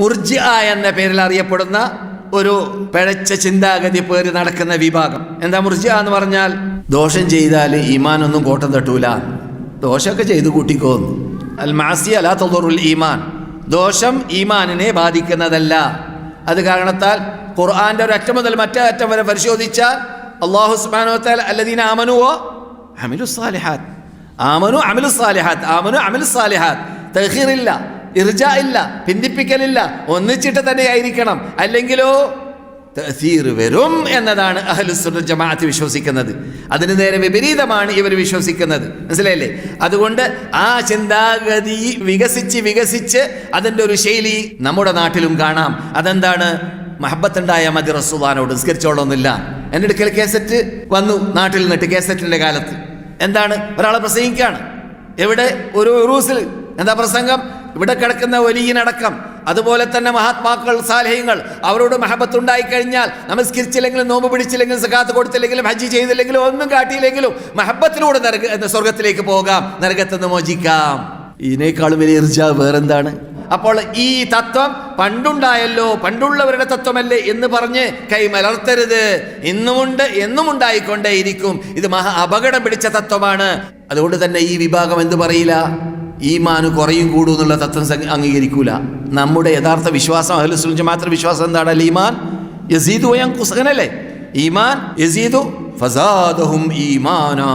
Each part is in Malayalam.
മുർജി എന്ന പേരിൽ അറിയപ്പെടുന്ന ഒരു പിഴച്ച ചിന്താഗതി പേര് നടക്കുന്ന വിഭാഗം. എന്താ മുർജ എന്ന് പറഞ്ഞാൽ ദോഷം ചെയ്താൽ ഈമാനൊന്നും കോട്ടം തട്ടൂല. ദോഷമൊക്കെ ചെയ്ത് കൂട്ടിക്കോന്നു. അൽ മാസി അലാ ഈമാൻ. ദോഷം ഈമാനിനെ ബാധിക്കുന്നതല്ല. അത് കാരണത്താൽ ഖുർആന്റെ ഒരു അറ്റം മുതൽ മറ്റേ അറ്റം വരെ പരിശോധിച്ചാൽ അള്ളാഹു സുബാനോത്താൽ അല്ലദീൻ ആമനുവോ അമിലു സാലിഹാത്ത് ആമനു അമിലു സാലിഹാത്ത് ആമനു അമിലു സാലിഹാത്ത് തഹീറില്ല ഇർജ ഇല്ല പിന്തിപ്പിക്കലില്ല ഒന്നിച്ചിട്ട് തന്നെ ആയിരിക്കണം അല്ലെങ്കിലോ തസീർ വരും എന്നതാണ് അഹ്ലുസുന്ന ജമാഅത്ത് വിശ്വസിക്കുന്നത്. അതിന് നേരെ വിപരീതമാണ് ഇവർ വിശ്വസിക്കുന്നത്. മനസ്സിലായില്ലേ? അതുകൊണ്ട് ആ ചിന്താഗതി വികസിച്ച് വികസിച്ച് അതിന്റെ ഒരു ശൈലി നമ്മുടെ നാട്ടിലും കാണാം. അതെന്താണ്? മഹബത്തുണ്ടായ മതി റസുദാനോട് നിസ്കരിച്ചോളൊന്നുമില്ല എന്റെ അടുക്കൽ കേസറ്റ് വന്നു നാട്ടിൽ നിന്നിട്ട് കേസറ്റിന്റെ കാലത്ത്. എന്താണ്? ഒരാളെ പ്രസംഗിക്കുകയാണ് എവിടെ? ഒരു ഉറൂസിൽ എന്താ പ്രസംഗം? ഇവിടെ കിടക്കുന്ന വലിയനടക്കം അതുപോലെ തന്നെ മഹാത്മാക്കൾ സാലഹ്യങ്ങൾ അവരോട് മഹബത്തുണ്ടായി കഴിഞ്ഞാൽ നമസ്കരിച്ചില്ലെങ്കിലും നോമ്പ് പിടിച്ചില്ലെങ്കിലും സകാത്ത് കൊടുത്തില്ലെങ്കിലും ഹജ്ജ് ചെയ്തില്ലെങ്കിലും ഒന്നും കാട്ടിയില്ലെങ്കിലും മഹബത്തിലൂടെ നരക സ്വർഗത്തിലേക്ക് പോകാം നരകത്തിൽ നിന്ന് മോചിക്കാം. ഇതിനേക്കാളും വലിയ ഇർജ വേറെന്താണ്? അപ്പോൾ ഈ തത്വം പണ്ടുണ്ടായല്ലോ പണ്ടുള്ളവരുടെ തത്വമല്ലേ എന്ന് പറഞ്ഞ് കൈമലർത്തരുത് ഇന്നുമുണ്ട് എന്നും ഉണ്ടായിക്കൊണ്ടേയിരിക്കും ഇത് മഹാ അപകടം പിടിച്ച തത്വമാണ്. അതുകൊണ്ട് തന്നെ ഈ വിഭാഗം എന്ത് പറയില്ല? ഈമാന് കുറയും കൂടും എന്നുള്ള തത്വം അംഗീകരിക്കൂല. നമ്മുടെ യഥാർത്ഥ വിശ്വാസം അഹ്ലുസുൽ മാത്രം വിശ്വാസം എന്താണ്? അൽ ഈമാൻ യസീദു കുസകനല്ലേ ഈമാൻ യസീദു ഫസാദഹും ഈമാനാ.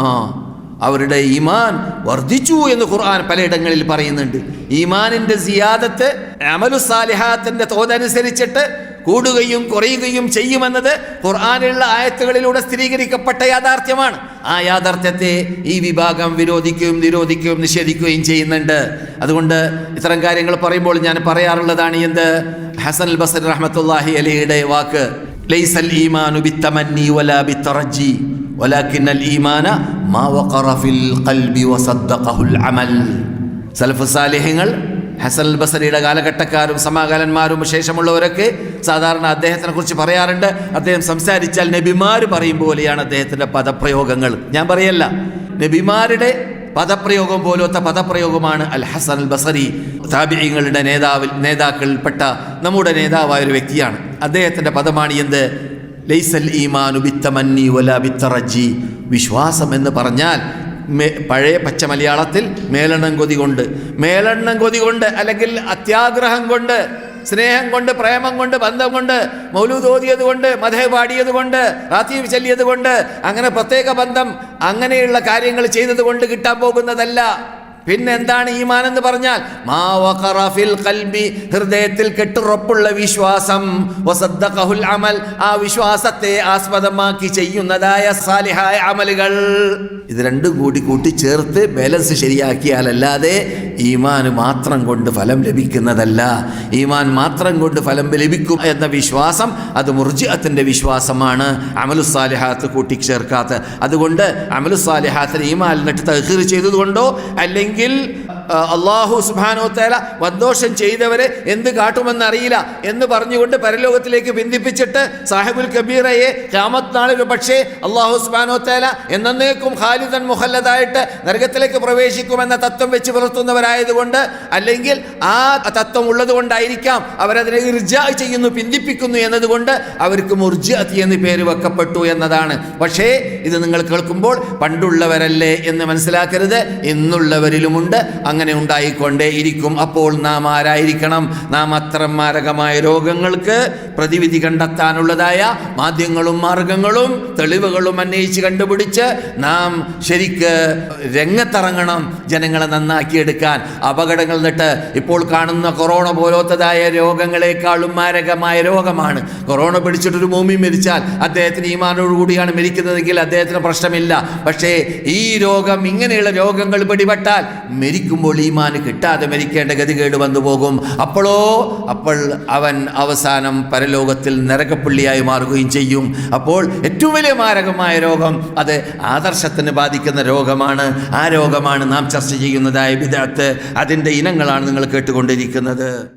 അവരുടെ ഈമാൻ വർദ്ധിച്ചു എന്ന് ഖുർആൻ പലയിടങ്ങളിൽ പറയുന്നുണ്ട്. ഈമാനിന്റെ സിയാദത്ത് അമലു സാലിഹാത്തിന്റെ തോതനുസരിച്ചിട്ട് കൂടുകയും കുറയുകയും ചെയ്യുമെന്നത് ഖുർആാനിലുള്ള ആയത്തുകളിലൂടെ സ്ഥിരീകരിക്കപ്പെട്ട യാഥാർത്ഥ്യമാണ് ആ യാഥാർത്ഥ്യത്തെ ഈ വിഭാഗം വിരോധിക്കുകയും നിരോധിക്കുകയും നിഷേധിക്കുകയും ചെയ്യുന്നുണ്ട് അതുകൊണ്ട് ഇത്തരം കാര്യങ്ങൾ പറയുമ്പോൾ ഞാൻ പറയാറുള്ളതാണ് എന്ത് ഹസൻ അൽ ബസർ റഹ്മത്തുല്ലാഹി അലിയുടെ വാക്ക് ലൈസൽ ഈമാനു ബിത്തമന്നി വലാ ബിത്തറജി ولكن الإيمان ما وقر في القلب وصدقه العمل സലഫ് സാലിഹ്യങ്ങൾ ഹസൻ അൽ ബസരിയുടെ കാലഘട്ടക്കാരും സമാകാലന്മാരും ശേഷമുള്ളവരൊക്കെ സാധാരണ അദ്ദേഹത്തിനെ കുറിച്ച് പറയാറുണ്ട്. അദ്ദേഹം സംസാരിച്ചാൽ നബിമാർ പറയും പോലെയാണ് അദ്ദേഹത്തിന്റെ പദപ്രയോഗങ്ങൾ. ഞാൻ പറയല്ല. നബിമാരുടെ പദപ്രയോഗം പോലത്തെ പദപ്രയോഗമാണ് അൽ ഹസൻ അൽ ബസറി താബിയങ്ങളുടെ നേതാവിൽ നേതാക്കളിൽപ്പെട്ട നമ്മുടെ നേതാവായ ഒരു വ്യക്തിയാണ്. അദ്ദേഹത്തിന്റെ പദമാണ് എന്ത്? ലൈസൽ ഈമാനു ബിത്തമന്നി വല ബിത്തറജി വിശ്വാസം എന്ന് പറഞ്ഞാൽ പഴയ പച്ച മലയാളത്തിൽ മേലെണ്ണം കൊതി കൊണ്ട്. മേലെണ്ണം കൊതി കൊണ്ട് അല്ലെങ്കിൽ അത്യാഗ്രഹം കൊണ്ട്. സ്നേഹം കൊണ്ട് പ്രേമം കൊണ്ട് ബന്ധം കൊണ്ട് മൗലൂദ് ഓതിയത് കൊണ്ട് മധേ പാടിയത് കൊണ്ട് റാത്തീവ് ചൊല്ലിയത് കൊണ്ട് അങ്ങനെ പ്രത്യേക ബന്ധം അങ്ങനെയുള്ള കാര്യങ്ങൾ ചെയ്തത് കൊണ്ട് കിട്ടാൻ പോകുന്നതല്ല. പിന്നെ എന്താണ് ഈമാൻ എന്ന് പറഞ്ഞാൽ മാ ഖൽബി ഹൃദയത്തിൽ കെട്ടുറപ്പുള്ള വിശ്വാസം. വസദ്ദഖഹുൽ അമൽ ആ വിശ്വാസത്തെ ആസ്പദമാക്കി ചെയ്യുന്നതായ സാലിഹായ അമലുകൾ. ഇത് രണ്ടും കൂടി കൂട്ടി ബാലൻസ് ശരിയാക്കിയാലല്ലാതെ ഈമാൻ മാത്രം കൊണ്ട് ഫലം ലഭിക്കുന്നതല്ല. ഈമാൻ മാത്രം കൊണ്ട് ഫലം ലഭിക്കും എന്ന വിശ്വാസം അത് മുർജിഅത്തിന്റെ വിശ്വാസമാണ്. അമലു സാലിഹാത്ത് കൂട്ടിച്ചേർക്കാത്ത. അതുകൊണ്ട് അമലു സാലിഹാത്തിന് ഈമാലിനിട്ട് തഹീർ ചെയ്തതുകൊണ്ടോ അല്ലെങ്കിൽ ആ, അള്ളാഹു സുബാനോ തേല വന്തോഷം ചെയ്തവരെ എന്ത് കാട്ടുമെന്ന് അറിയില്ല എന്ന് പറഞ്ഞുകൊണ്ട് പരലോകത്തിലേക്ക് ബന്ധിപ്പിച്ചിട്ട് സാഹിബുൽ കബീറയെ ക്യാമത്ത് നാളിൽ പക്ഷേ അള്ളാഹു സുബാനോ തേല എന്നേക്കും ഖാലിദൻ മുഹല്ലതായിട്ട് നരകത്തിലേക്ക് പ്രവേശിക്കുമെന്ന തത്വം വെച്ച് പുലർത്തുന്നവരായതുകൊണ്ട് അല്ലെങ്കിൽ ആ തത്വം ഉള്ളത് കൊണ്ടായിരിക്കാം അവരതിനെ ഇർജ ചെയ്യുന്നു പിന്തിപ്പിക്കുന്നു എന്നതുകൊണ്ട് അവർക്ക് മുർജഅത്ത് എന്ന് പേര് വെക്കപ്പെട്ടു എന്നതാണ്. പക്ഷേ ഇത് നിങ്ങൾ കേൾക്കുമ്പോൾ പണ്ടുള്ളവരല്ലേ എന്ന് മനസ്സിലാക്കരുത്. ഇന്നുള്ളവരിലുമുണ്ട്. അങ്ങനെ ഉണ്ടായിക്കൊണ്ടേ ഇരിക്കും അപ്പോൾ നാം ആരായിരിക്കണം? നാം അത്തരം മാരകമായ രോഗങ്ങൾക്ക് പ്രതിവിധി കണ്ടെത്താനുള്ളതായ മാധ്യങ്ങളും മാർഗങ്ങളും തെളിവുകളും അന്വേഷിച്ച് കണ്ടുപിടിച്ച് നാം ശരിക്ക് രംഗത്തിറങ്ങണം ജനങ്ങളെ നന്നാക്കിയെടുക്കാൻ. അപകടങ്ങൾ നിട്ട് ഇപ്പോൾ കാണുന്ന കൊറോണ പോലത്തതായ രോഗങ്ങളെക്കാളും മാരകമായ രോഗമാണ്. കൊറോണ പിടിച്ചിട്ടൊരു ഭൂമി മരിച്ചാൽ അദ്ദേഹത്തിന് ഈമാനോടുകൂടിയാണ് മരിക്കുന്നതെങ്കിൽ അദ്ദേഹത്തിന് പ്രശ്നമില്ല. പക്ഷേ ഈ രോഗം ഇങ്ങനെയുള്ള രോഗങ്ങൾ പിടിപെട്ടാൽ മരിക്കുമ്പോൾ ഈമാന് കിട്ടാതെ മരിക്കേണ്ട ഗതികേട് വന്നു പോകും. അപ്പോഴോ അപ്പോൾ അവൻ അവസാനം പരലോകത്തിൽ നരകപ്പുള്ളിയായി മാറുകയും ചെയ്യും. അപ്പോൾ ഏറ്റവും വലിയ മാരകമായ രോഗം അത് ആദർശത്തിന് ബാധിക്കുന്ന രോഗമാണ്. ആ രോഗമാണ് നാം ചർച്ച ചെയ്യുന്നതായ വിദഗ്ധ. അതിന്റെ ഇനങ്ങളാണ് നിങ്ങൾ കേട്ടുകൊണ്ടിരിക്കുന്നത്.